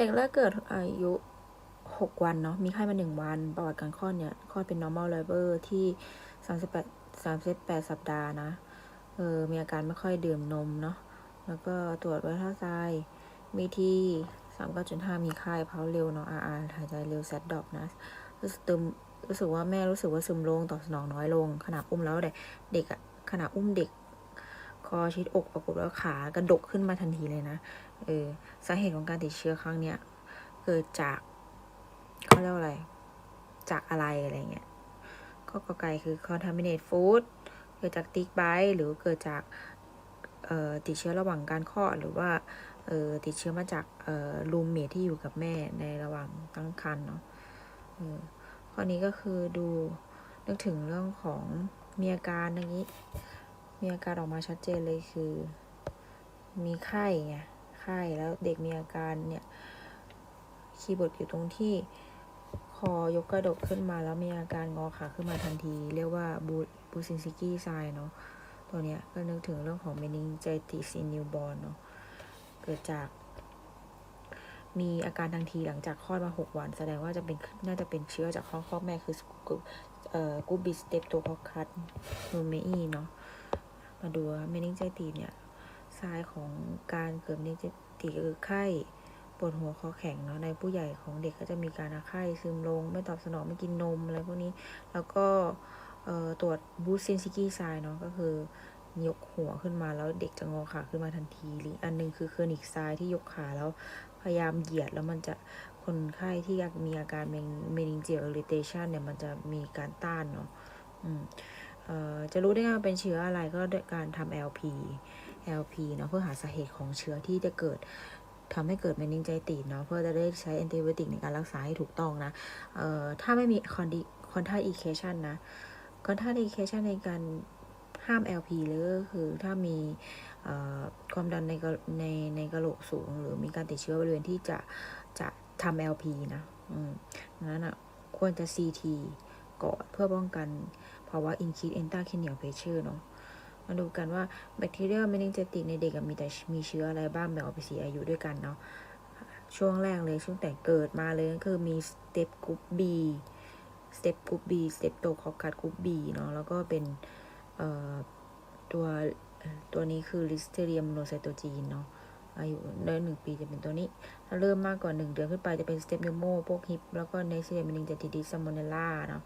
เด็กแรกเกิดอายุ 6 วันเนาะ มีไข้มา 1 วัน ประวัติการคลอดเนี่ย คลอดเป็น normal labor ที่ 38 38 สัปดาห์นะ เออ มีอาการไม่ค่อยดื่มนมเนาะ แล้วก็ตรวจไวท์เท่าทรายมีที่39.5 มีไข้เพาเร็วเนาะ RR หายใจเร็วแซดดอกนะรู้สึกตึมรู้สึกว่าแม่รู้สึกว่าซึมลงตอบสนองน้อยลงขนาดอุ้มแล้วเด็กเด็กอะขนาดอุ้มเด็ก คอชิดอกปรากฏว่าขากระดกขึ้นมาทันทีเลยนะ เออสาเหตุของการติดเชื้อครั้งเนี้ยเกิดจากเขาเรียกว่าอะไร จากอะไรอะไรเงี้ยก็กไก่คือ contaminate food เกิดจากติ๊กไบหรือเกิดจากติดเชื้อระหว่างการคลอดหรือว่าติดเชื้อมาจากรูมเมทที่อยู่กับแม่ในระหว่างตั้งครรภ์เนาะข้อนี้ก็คือดูนึกถึงเรื่องของมีอาการอย่างนี้ มีอาการออกมาชัดเจนเลยคือ มีไข้ไงไข้แล้วเด็กมีอาการเนี่ยคีย์บอร์ดอยู่ตรงที่คอยกกระดกขึ้นมาแล้วมีอาการงอขาขึ้นมาทันที เรียกว่าบูบูซินซิกี้ไซเนาะตัวเนี้ยก็นึกถึงเรื่องของ meningitis in newborn เนาะเกิดจาก มีอาการทันทีหลังจากคลอดมา 6 วัน แสดงว่าจะเป็นน่าจะเป็นเชื้อจากท้อคลอดแม่คือกูเอ่อกูบิสเตปโตคอคัสนูเมอีเนาะ มาดูว่า meningitis เนี่ยทรายของการเกิด meningitis คือไข้ปวดหัวคอแข็งเนาะในผู้ใหญ่ของเด็กก็จะมีการอาไข้ซึมลง ไม่ตอบสนองไม่กินนมอะไรพวกนี้ แล้วก็ตรวจบูสเซนซิกี้ไซเนาะก็คือยกหัวขึ้นมาแล้วเด็กจะงอขาขึ้นมาทันทีหรืออันหนึงคือเคอร์นิกไซที่ยกขาแล้วพยายามเหยียดแล้วมันจะคนไข้ที่มีอาการเมนิงเจียล i ิเ t ชันเนี่ยมันจะมีการต้านเนาะ จะรู้ได้ไงว่าเป็นเชื้ออะไรก็ด้วยการทำ LP LP เนาะเพื่อหาสาเหตุของเชื้อที่จะเกิดทำให้เกิดเมนิงไจติสเนาะเพื่อจะได้ใช้แอนติไบอติกในการรักษาให้ถูกต้องนะถ้าไม่มีคอนดิคอนทาอีเคชันนะคอนทาอีเคชันในการห้าม LP เลยก็คือถ้ามีความดันในในในกระโหลกสูง หรือมีการติดเชื้อบริเวณที่จะจะทำ LP นะ อืมดังนั้นอะควรจะ CT ก่อนเพื่อป้องกัน ภาวะ increase intracranial pressure เนาะมาดูกันว่าแบคทีเรียเมนิงเจติกในเด็กมีแต่มีเชื้ออะไรบ้างแบ่งออกเป็นสีอายุด้วยกันเนาะช่วงแรกเลยช่วงแต่เกิดมาเลยก็คือมีสเตปกรุ๊ป B สเตปกรุ๊ป B สเตปโตคอคัสกรุ๊ป B เนาะแล้วก็เป็นตัวตัวนี้คือลิสเทเรียมโนไซโตจีนเนาะอายุได้หนึ่งปีจะเป็นตัวนี้ ถ้าเริ่มมากกว่าหนึ่งเดือนขึ้นไปจะเป็นสเตปนิโมพวกฮิป แล้วก็ในซีเรียมเมนิงเจติดิสซัมโมเนล่าเนาะ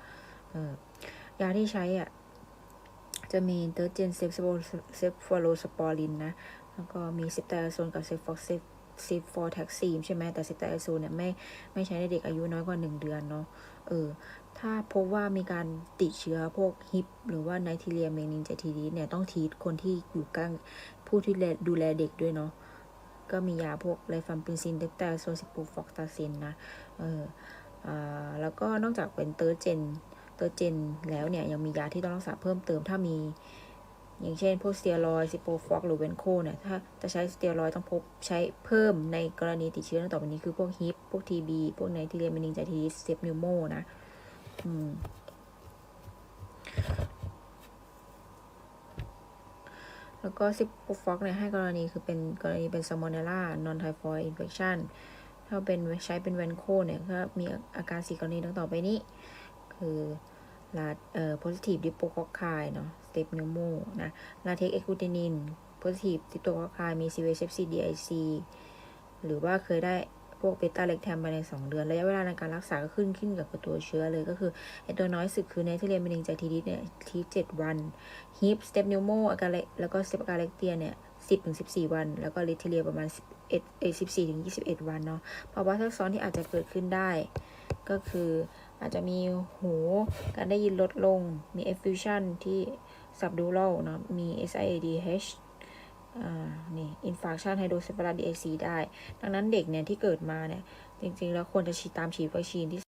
ยาที่ใช้อะ จะมีเตอร์เจนเซฟเซฟฟอโลสปอรินนะ แล้วก็มีเซปไตโซนกับเซฟฟอกเซฟเซฟฟอร์แท็กซีมใช่ไหมแต่เซปไตโซนเนี่ยไม่ไม่ใช้ในเด็กอายุน้อยกว่า 1 เดือนเนาะเออถ้าพบว่ามีการติดเชื้อพวกฮิปหรือว่าไนทีเรียเมนินเจทีดีเนี่ยต้องทีทคนที่อยู่ใกล้ผู้ที่ดูแลเด็กด้วยเนาะก็มียาพวกไลฟัมปินซินเดปไตโซซิปูฟอกตาซินนะเอออ่าแล้วก็นอกจากเป็นเตอร์เจนเตอร์เจนแล้วเนี่ยยังมียาที่ต้องรักษาเพิ่มเติมถ้ามี อย่างเช่นพวกสเตียรอยซิโปฟอกหรือเวนโคเนี่ยถ้าจะใช้สเตียรอยต้องพบใช้เพิ่มในกรณีติดเชื้อต่อไปนี้คือพวกฮิปพวกทีบีพวกไนทีเรียมเมนิงไจทิสเซปนิวโมนะอืมแล้วก็ซิโปฟอกเนี่ยให้กรณีคือเป็นกรณีเป็นซามอนเนล่านอนไทฟอยด์อินเฟคชันถ้าเป็นใช้เป็นเวนโคเนี่ยก็มีอาการสี่กรณีดังต่อไปนี้ คือลาเอ่อ positive diplococcai เนาะ step pneumo นะ latex exudinin positive diplococcai มี severe sepsis DIC หรือว่าเคยได้พวกเบต้าเล็กแทมไปใน 2 เดือน ระยะเวลาในการรักษาก็ขึ้นขึ้นกับตัวเชื้อเลยก็คือไอตัวน้อยสุดคือในที่เรียนเมนิงไจทีดิสเนี่ยที7วัน hip step pneumo อาการเล็แล้วก็ step อาการเล็กเตียเนี่ย10ถึง14วัน แล้วก็ลิทเรียประมาณ11เอ14ถึง21วันเนาะภาวะแทรกซ้อนที่อาจจะเกิดขึ้นได้ ก็คืออาจจะมีหูการได้ยินลดลง มี effusion ที่ subdural เนาะ มี SIADH อ่านี่ infarction hydrocephalus DIC ได้ ดังนั้นเด็กเนี่ยที่เกิดมาเนี่ย จริง ๆ แล้วควรจะฉีดตามฉีดวัคซีนที่